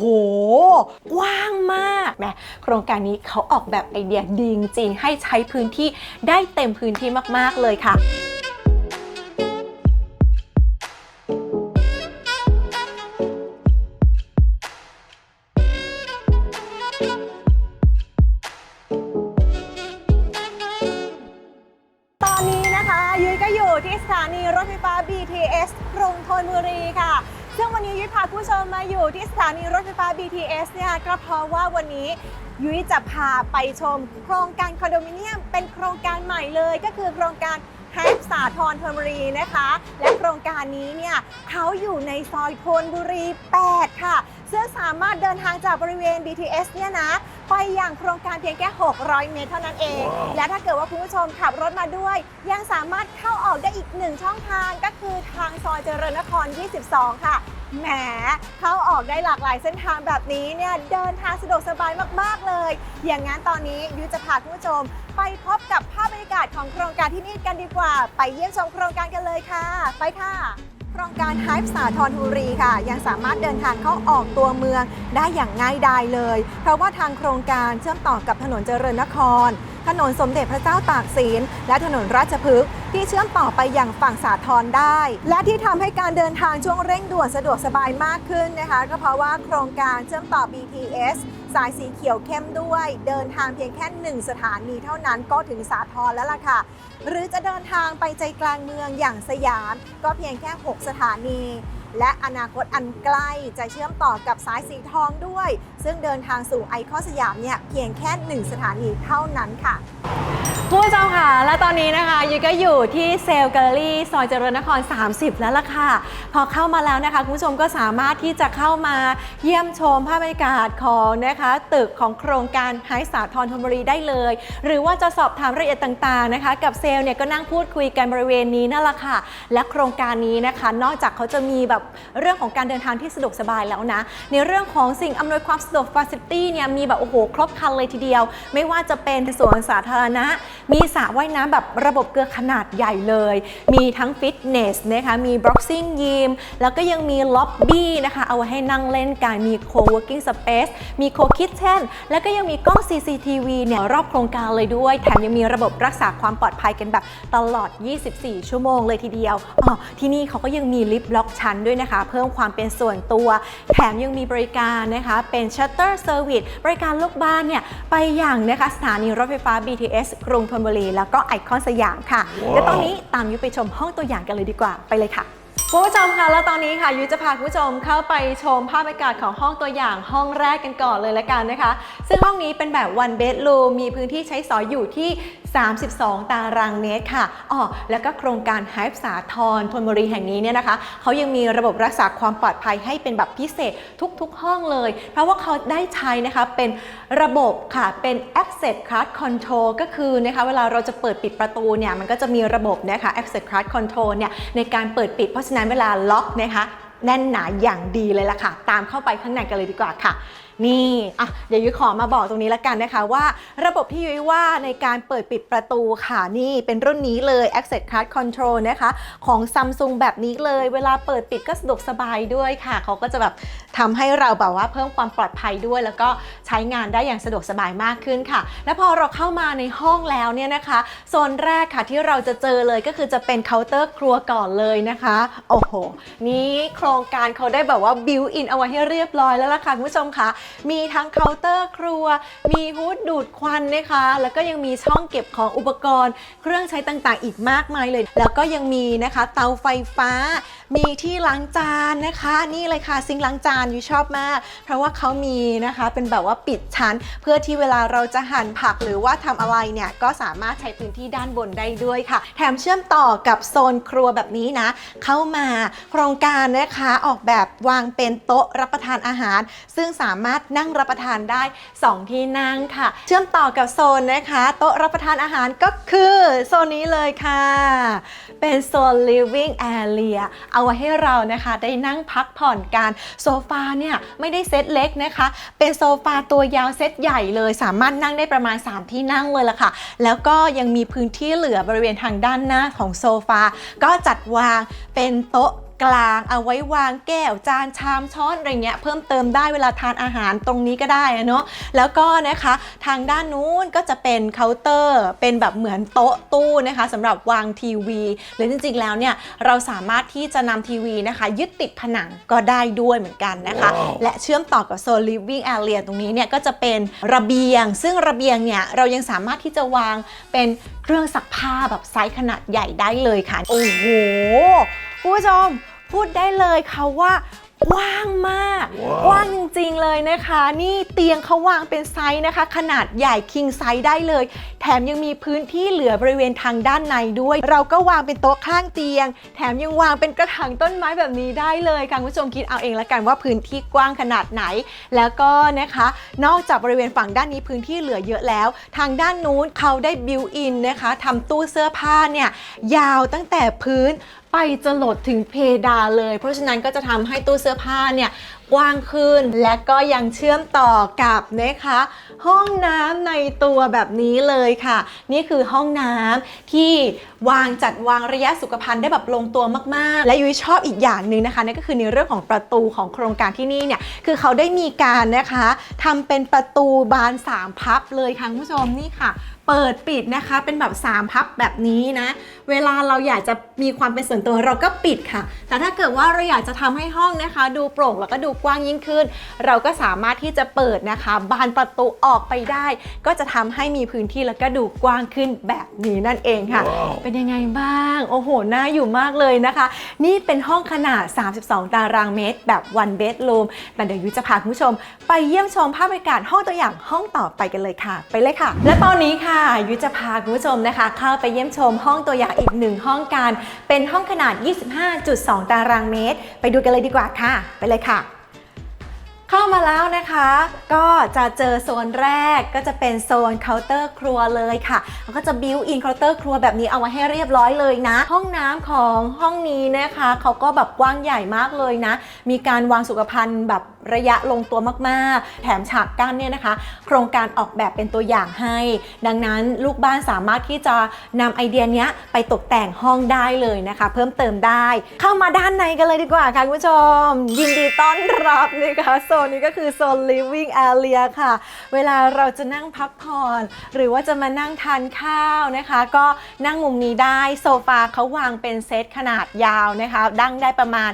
โหกว้างมากนะโครงการนี้เขาออกแบบไอเดียดีจริงๆให้ใช้พื้นที่ได้เต็มพื้นที่มากๆเลยค่ะ ตอนนี้นะคะยุ้ยก็อยู่ที่สถานีรถไฟฟ้า BTS กรุงธนบุรีค่ะ ซึ่งวันนี้ยุ้ยพาผู้ชมมาอยู่ที่สถานีรถไฟฟ้า BTS เนี่ยก็เพราะว่าวันนี้ยุ้ยจะพาไปชมโครงการคอนโดมิเนียม เป็นโครงการใหม่เลย ก็คือโครงการแฮปสาทรธนบุรีนะคะ และโครงการนี้เนี่ยเขาอยู่ในซอยธนบุรี 8 ค่ะ ซึ่งสามารถเดินทางจากบริเวณ BTS เนี่ยนะ ไปอย่างโครงการเพียงแค่ 600 เมตรเท่านั้นเอง และถ้าเกิดว่าคุณผู้ชมขับรถมาด้วย ยังสามารถเข้าออกได้อีกหนึ่งช่องทางก็คือทางซอยเจริญนคร 22 ค่ะ แหม เข้าออกได้หลากหลายเส้นทางแบบนี้เนี่ยเดินทางสะดวกสบายมากๆเลย อย่างนั้นตอนนี้ยุ้ยจะพาคุณผู้ชม ไปพบกับภาพบรรยากาศของโครงการที่นี่กันดีกว่า ไปเยี่ยมชมโครงการกันเลยค่ะ ไปค่ะ โครงการไฮป์สาทรบุรีค่ะ ยังสามารถเดินทางเข้าออกตัวเมืองได้อย่างง่ายดายเลย เพราะว่าทางโครงการเชื่อมต่อกับถนนเจริญนคร ถนนสมเด็จพระเจ้าตากสิน และถนนราชพฤกษ์ที่เชื่อมต่อไปอย่างฝั่งสาทรได้ และที่ทำให้การเดินทางช่วงเร่งด่วนสะดวกสบายมากขึ้นนะคะ ก็เพราะว่าโครงการเชื่อมต่อ BTS สายสีเขียวเข้มด้วย เดินทางเพียงแค่หนึ่งสถานีเท่านั้นก็ถึงสาทรแล้วล่ะค่ะ หรือจะเดินทางไปใจกลางเมืองอย่างสยาม ก็เพียงแค่ 6 สถานี และอนาคตอันใกล้จะเชื่อมต่อกับสายสีทองด้วย ซึ่งเดินทางสู่ไอคอนสยามเนี่ยเพียงแค่1สถานีเท่านั้นค่ะผู้ชมค่ะ และตอนนี้นะคะยุ้ยก็อยู่ที่เซลล์แกลเลอรี่ซอยเจริญนคร 30 แล้วล่ะค่ะ พอเข้ามาแล้วนะคะ คุณผู้ชมก็สามารถที่จะเข้ามาเยี่ยมชมภาพบรรยากาศของนะคะ ตึกของโครงการไฮสาทรธนบุรีได้เลย หรือว่าจะสอบถามรายละเอียดต่างๆนะคะ กับเซลล์เนี่ยก็นั่งพูดคุยกันบริเวณนี้นั่นแหละค่ะ และโครงการนี้นะคะ นอกจากเขาจะมีแบบเรื่องของการเดินทางที่สะดวกสบายแล้วนะ ในเรื่องของสิ่งอำนวยความสะดวกฟ a ซิตี้เนี่ยมีแบบโอ้โหครบครันเลยทีเดียว ไม่ว่าจะเป็นสวนสาธารณะ มีสระว่ายน้ำแบบระบบเกลือขนาดใหญ่เลย มีทั้งฟิตเนสนะคะมี boxing gym แล้วก็ยังมีล็อบบี้นะคะเอาไว้ให้นั่งเล่นกันมี co-working space มี co-kitchen แล้วก็ยังมีกล้อง CCTV เนี่ยรอบโครงการเลยด้วย แถมยังมีระบบรักษาความปลอดภัยกันแบบตลอด 24 ชั่วโมงเลยทีเดียวอ๋อที่นี่เขาก็ยังมีลิฟต์ล็อกชั้นด้วยนะคะ เพิ่มความเป็นส่วนตัว แถมยังมีบริการนะคะเป็น shutter service บริการลูกบ้านเนี่ยไปอย่างนะคะสถานีรถไฟฟ้า BTS กรุงธนบุรี แล้วก็ไอคอนสยามค่ะและตอนนี้ตามยุ้ยไปชมห้องตัวอย่างกันเลยดีกว่าไปเลยค่ะคุณผู้ชมคะแล้วตอนนี้ค่ะยุ้ยจะพาคุณผู้ชมเข้าไปชมภาพบรรยากาศของห้องตัวอย่างห้องแรกกันก่อนเลยละกันนะคะ ซึ่งห้องนี้เป็นแบบ one bedroom มีพื้นที่ใช้สอยอยู่ที่ 32 ตารางเมตรค่ะอ๋อแล้วก็โครงการไฮป์สาทรธนบุรีแห่งนี้เนี่ยนะคะเขายังมีระบบรักษาความปลอดภัยให้เป็นแบบพิเศษทุกๆ ห้องเลย เพราะว่าเขาได้ใช้นะคะเป็นระบบค่ะเป็น access card control ก็คือนะคะเวลาเราจะเปิดปิดประตูเนี่ยมันก็จะมีระบบนะคะ access card control เนี่ยในการเปิดปิดเพราะฉะนั้นเวลาล็อกนะคะแน่นหนาอย่างดีเลยล่ะค่ะ ตามเข้าไปข้างในกันเลยดีกว่าค่ะ นี่อะเดี๋ยวยุ้ยขอมาบอกตรงนี้ละกันนะคะว่า ระบบที่ยุ้ยว่าในการเปิดปิดประตูค่ะนี่เป็นรุ่นนี้เลย Access Card Control นะคะของ Samsung แบบนี้เลย เวลาเปิดปิดก็สะดวกสบายด้วยค่ะ เขาก็จะแบบทำให้เราแบบว่าเพิ่มความปลอดภัยด้วย แล้วก็ใช้งานได้อย่างสะดวกสบายมากขึ้นค่ะ และพอเราเข้ามาในห้องแล้วเนี่ยนะคะโซนแรกค่ะที่เราจะเจอเลยก็คือจะเป็นเคาน์เตอร์ครัวก่อนเลยนะคะ โอ้โห นี่โครงการเขาได้แบบว่าบิวอินเอาไว้ให้เรียบร้อยแล้วล่ะค่ะคุณผู้ชมคะมีทั้งเคาน์เตอร์ครัว มีฮูดดูดควันนะคะ แล้วก็ยังมีช่องเก็บของอุปกรณ์ เครื่องใช้ต่างๆ อีกมากมายเลย แล้วก็ยังมีนะคะ เตาไฟฟ้า มีที่ล้างจานนะคะ นี่เลยค่ะซิงล้างจานยูชอบมาก เพราะว่าเขามีนะคะเป็นแบบว่าปิดชั้น เพื่อที่เวลาเราจะหั่นผักหรือว่าทำอะไรเนี่ยก็สามารถใช้พื้นที่ด้านบนได้ด้วยค่ะ แถมเชื่อมต่อกับโซนครัวแบบนี้นะ เข้ามาโครงการนะคะออกแบบวางเป็นโต๊ะรับประทานอาหาร ซึ่งสามารถนั่งรับประทานได้ 2 ที่นั่งค่ะ เชื่อมต่อกับโซนนะคะ โต๊ะรับประทานอาหารก็คือโซนนี้เลยค่ะ เป็นโซน living area เอาไว้ให้เรานะคะ ได้นั่งพักผ่อนกันโซฟาเนี่ยไม่ได้เซตเล็กนะคะ เป็นโซฟาตัวยาวเซตใหญ่เลย สามารถนั่งได้ประมาณ 3 ที่นั่งเลยล่ะค่ะ แล้วก็ยังมีพื้นที่เหลือบริเวณทางด้านหน้าของโซฟาก็จัดวางเป็นโต๊ะ กลางเอาไว้วางแก้วจานชามช้อนอะไรเงี้ยเพิ่มเติมได้เวลาทานอาหารตรงนี้ก็ได้อะเนาะแล้วก็นะคะทางด้านนู้นก็จะเป็นเคาน์เตอร์ เป็นแบบเหมือนโต๊ะตู้นะคะสำหรับวางทีวีหรือจริงๆแล้วเนี่ยเราสามารถที่จะนำทีวีนะคะยึดติดผนังก็ได้ด้วยเหมือนกันนะคะและเชื่อมต่อกับโซน living area ตรงนี้เนี่ยก็จะเป็นระเบียง ซึ่งระเบียงเนี่ยเรายังสามารถที่จะวางเป็นเครื่องซักผ้าแบบไซส์ขนาดใหญ่ได้เลยค่ะ โอ้โห คุณผู้ชมพูดได้เลยค่ะว่ากว้างมากกว้างจริงๆเลยนะคะ นี่เตียงเขาวางเป็นไซส์นะคะ ขนาดใหญ่คิงไซส์ได้เลย แถมยังมีพื้นที่เหลือบริเวณทางด้านในด้วย เราก็วางเป็นโต๊ะข้างเตียง แถมยังวางเป็นกระถางต้นไม้แบบนี้ได้เลยค่ะคุณผู้ชมคิดเอาเองละกันว่าพื้นที่กว้างขนาดไหน แล้วก็นะคะ นอกจากบริเวณฝั่งด้านนี้พื้นที่เหลือเยอะแล้ว ทางด้านนู้นเขาได้บิวอินนะคะทำตู้เสื้อผ้าเนี่ยยาวตั้งแต่พื้น ไปจะหลดถึงเพดานเลย เพราะฉะนั้นก็จะทำให้ตู้เสื้อผ้าเนี่ยกว้างขึ้น และก็ยังเชื่อมต่อกับนะคะ ห้องน้ำในตัวแบบนี้เลยค่ะ นี่คือห้องน้ำที่วางจัดวางระยะสุขภัณฑ์ได้แบบลงตัวมากๆ และยุ้ยชอบอีกอย่างหนึ่งนะคะนั่นก็คือในเรื่องของประตูของโครงการที่นี่เนี่ยคือเขาได้มีการนะคะทำเป็นประตูบานสามพับเลยค่ะคุณผู้ชมนี่ค่ะ เปิดปิดนะคะเป็นแบบ 3 พับแบบนี้นะ เวลาเราอยากจะมีความเป็นส่วนตัวเราก็ปิดค่ะ แต่ถ้าเกิดว่าเราอยากจะทำให้ห้องนะคะ ดูโปร่งแล้วก็ดูกว้างยิ่งขึ้น เราก็สามารถที่จะเปิดนะคะ บานประตูออกไปได้ ก็จะทำให้มีพื้นที่แล้วก็ดูกว้างขึ้นแบบนี้นั่นเองค่ะเป็นยังไงบ้าง โอ้โหน่าอยู่มากเลยนะคะ นี่เป็นห้องขนาด 32 ตารางเมตร แบบ one bedroom แต่เดี๋ยวยุ้ยจะพาคุณผู้ชม ไปเยี่ยมชมภาพบรรยากาศห้องตัวอย่างห้องต่อไปกันเลยค่ะ ไปเลยค่ะ และตอนนี้ค่ะยุ้ยจะพาคุณผู้ชมนะคะ เข้าไปเยี่ยมชมห้องตัวอย่างอีกหนึ่งห้องกันเป็นห้องขนาด 25.2 ตารางเมตร ไปดูกันเลยดีกว่าค่ะ ไปเลยค่ะเข้ามาแล้วนะคะ ก็จะเจอโซนแรกก็จะเป็นโซนเคาน์เตอร์ครัวเลยค่ะแล้วก็จะบิวอินเคาน์เตอร์ครัวแบบนี้เอาไว้ให้เรียบร้อยเลยนะ ห้องน้ำของห้องนี้นะคะเขาก็แบบกว้างใหญ่มากเลยนะ มีการวางสุขภัณฑ์แบบ ระยะลงตัวมากๆ แถมฉากกั้นเนี่ยนะคะ โครงการออกแบบเป็นตัวอย่างให้ ดังนั้นลูกบ้านสามารถที่จะนำไอเดียนี้ไปตกแต่งห้องได้เลยนะคะ เพิ่มเติมได้ เข้ามาด้านในกันเลยดีกว่าค่ะคุณผู้ชม ยินดีต้อนรับนะคะโซนนี้ก็คือโซน living area ค่ะ เวลาเราจะนั่งพักผ่อน หรือว่าจะมานั่งทานข้าวนะคะ ก็นั่งมุมนี้ได้โซฟาเขาวางเป็นเซตขนาดยาวนะคะดั้งได้ประมาณ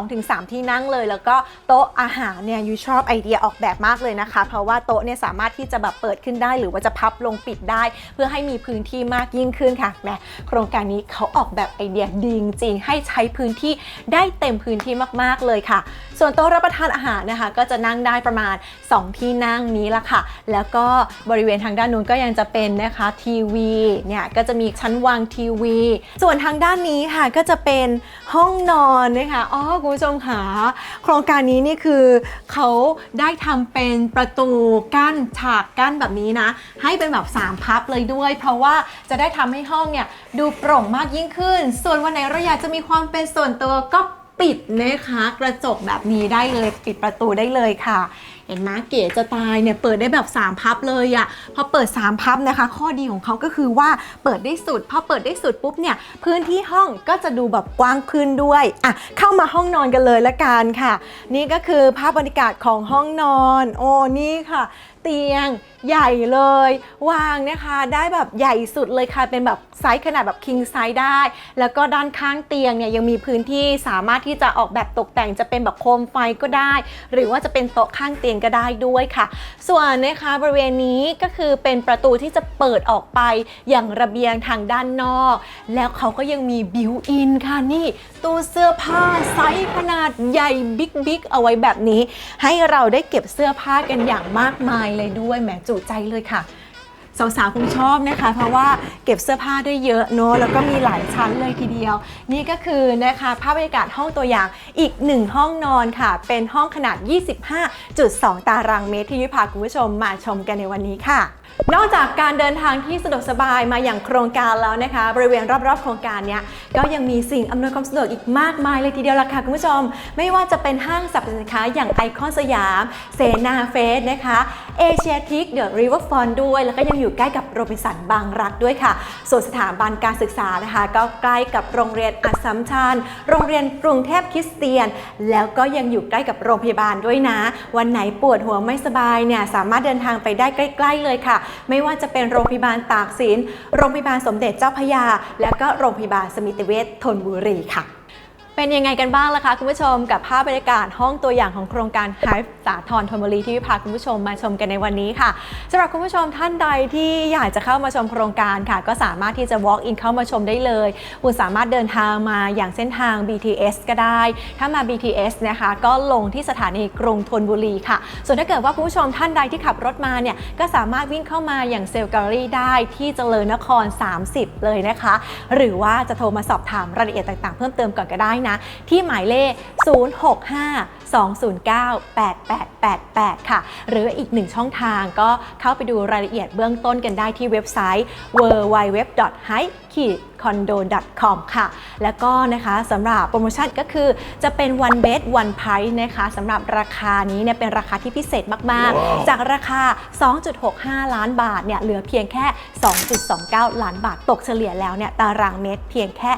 2-3 ที่นั่งเลย แล้วก็โต๊ะอาหารเนี่ยยูชอบไอเดียออกแบบมากเลยนะคะ เพราะว่าโต๊ะเนี่ยสามารถที่จะแบบเปิดขึ้นได้ หรือว่าจะพับลงปิดได้ เพื่อให้มีพื้นที่มากยิ่งขึ้นค่ะแหมโครงการนี้เขาออกแบบไอเดียดีจริงให้ใช้พื้นที่ได้เต็มพื้นที่มากๆเลยค่ะ ส่วนโต๊ะรับประทานอาหารนะคะ ก็จะนั่งได้ประมาณ 2 ที่นั่งนี้ละค่ะ แล้วก็บริเวณทางด้านนู้นก็ยังจะเป็นนะคะทีวีเนี่ยก็จะมีชั้นวางทีวี ส่วนทางด้านนี้ค่ะก็จะเป็นห้องนอนนะคะอ๋อคุณผู้ชมค่ะโครงการนี้นี่คือเขาได้ทำเป็นประตูกั้นฉากกั้นแบบนี้นะ ให้เป็นแบบ3พับเลยด้วย เพราะว่าจะได้ทำให้ห้องเนี่ยดูโปร่งมากยิ่งขึ้น ส่วนวันไหนเราอยากจะมีความเป็นส่วนตัวก็ ปิดนะคะกระจกแบบนี้ได้เลยปิดประตูได้เลยค่ะ เห็นไหมเก๋จะตายเนี่ยเปิดได้แบบ3พับเลยอะ่ะพอเปิด3พับนะคะ ข้อดีของเขาก็คือว่าเปิดได้สุดพอเปิดได้สุดปุ๊บเนี่ยพื้นที่ห้องก็จะดูแบบกว้างขึ้นด้วยอะเข้ามาห้องนอนกันเลยละกันค่ะ นี่ก็คือภาพบรรยากาศของห้องนอน โอ้นี่ค่ะ เตียงใหญ่เลย วางนะคะได้แบบใหญ่สุดเลยค่ะเป็นแบบไซส์ขนาดแบบ king size ได้ แล้วก็ด้านข้างเตียงเนี่ยยังมีพื้นที่สามารถที่จะออกแบบตกแต่งจะเป็นแบบโคมไฟก็ได้ หรือว่าจะเป็นโต๊ะข้างเตียงก็ได้ด้วยค่ะ ส่วนนะคะบริเวณนี้ก็คือเป็นประตูที่จะเปิดออกไปอย่างระเบียงทางด้านนอก แล้วเขาก็ยังมีบิวอินค่ะนี่ตู้เสื้อผ้าไซส์ขนาดใหญ่บิ๊กบิ๊กเอาไว้แบบนี้ ให้เราได้เก็บเสื้อผ้ากันอย่างมากมายเลยด้วยแหมจุใจเลยค่ะสาวๆคงชอบนะคะ เพราะว่าเก็บเสื้อผ้าได้เยอะเนอะแล้วก็มีหลายชั้นเลยทีเดียว นี่ก็คือนะคะภาพบรรยากาศห้องตัวอย่างอีกหนึ่งห้องนอนค่ะ เป็นห้องขนาด 25.2 ตารางเมตรที่ยุพาคุณผู้ชมมาชมกันในวันนี้ค่ะ นอกจากการเดินทางที่สะดวกสบายมาอย่างโครงการแล้วนะคะ บริเวณรอบๆ โครงการเนี้ยก็ยังมีสิ่งอำนวยความสะดวกอีกมากมายเลยทีเดียวล่ะค่ะคุณผู้ชม ไม่ว่าจะเป็นห้างสรรพสินค้าอย่างไอคอนสยาม เซนาเฟสนะคะเอเชียทิกเดอะริเวอร์ฟอนด้วย แล้วก็ยังอยู่ใกล้กับโรบินสันบางรักด้วยค่ะ ส่วนสถาบันการศึกษานะคะ ก็ใกล้กับโรงเรียนอัสสัมชัญโรงเรียนกรุงเทพคริสเตียน แล้วก็ยังอยู่ใกล้กับโรงพยาบาลด้วยนะ วันไหนปวดหัวไม่สบายเนี่ยสามารถเดินทางไปได้ใกล้ ๆ เลยค่ะไม่ว่าจะเป็นโรงพยาบาลตากสิน โรงพยาบาลสมเด็จเจ้าพยา และก็โรงพยาบาลสมิติเวชธนบุรีค่ะ เป็นยังไงกันบ้างล่ะคะคุณผู้ชมกับภาพบรรยากาศห้องตัวอย่างของโครงการ Hive สาทรธนบุรีที่พาคุณผู้ชมมาชมกันในวันนี้ค่ะสำหรับคุณผู้ชมท่านใดที่อยากจะเข้ามาชมโครงการค่ะ ก็สามารถที่จะ walk in เข้ามาชมได้เลยคุณสามารถเดินทางมาอย่างเส้นทาง BTS ก็ได้ ถ้ามา BTS นะคะ ก็ลงที่สถานีกรุงธนบุรีค่ะ ส่วนถ้าเกิดว่าคุณผู้ชมท่านใดที่ขับรถมาเนี่ยก็สามารถวิ่งเข้ามาอย่างเซลล์แกลลอรี่ได้ที่เจริญนคร 30 เลยนะคะ หรือว่าจะโทรมาสอบถามรายละเอียดต่างๆ เพิ่มเติมก่อนก็ได้นะที่หมายเลข 065 209 8888 ค่ะ หรืออีกหนึ่งช่องทางก็เข้าไปดูรายละเอียดเบื้องต้นกันได้ที่เว็บไซต์ www.high-condo.com ค่ะ แล้วก็นะคะสำหรับโปรโมชั่นก็คือจะเป็น one bed one price นะคะสำหรับราคานี้เนี่ยเป็นราคาที่พิเศษมาก ๆ จากราคา 2.65 ล้านบาทเนี่ยเหลือเพียงแค่ 2.29 ล้านบาทตกเฉลี่ยแล้วเนี่ยตารางเมตรเพียงแค่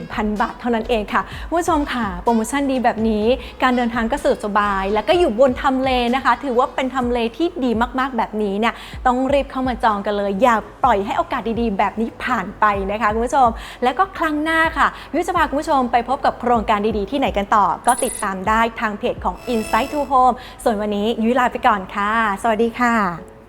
71,000 บาทเท่านั้นเองค่ะคุณผู้ชมค่ะ โปรโมชั่นดีแบบนี้การเดินทางก็สะดวกสบาย แล้วก็อยู่บนทำเลนะคะ ถือว่าเป็นทำเลที่ดีมากๆแบบนี้เนี่ยต้องรีบเข้ามาจองกันเลย อย่าปล่อยให้โอกาสดีๆ แบบนี้ผ่านไปนะคะคุณผู้ชม แล้วก็ครั้งหน้าค่ะวิวจะพาคุณผู้ชมไปพบกับโครงการดีๆ ที่ไหนกันต่อ ก็ติดตามได้ทางเพจของ Insight to Home ส่วนวันนี้ยุ้ยลาไปก่อนค่ะ สวัสดีค่ะ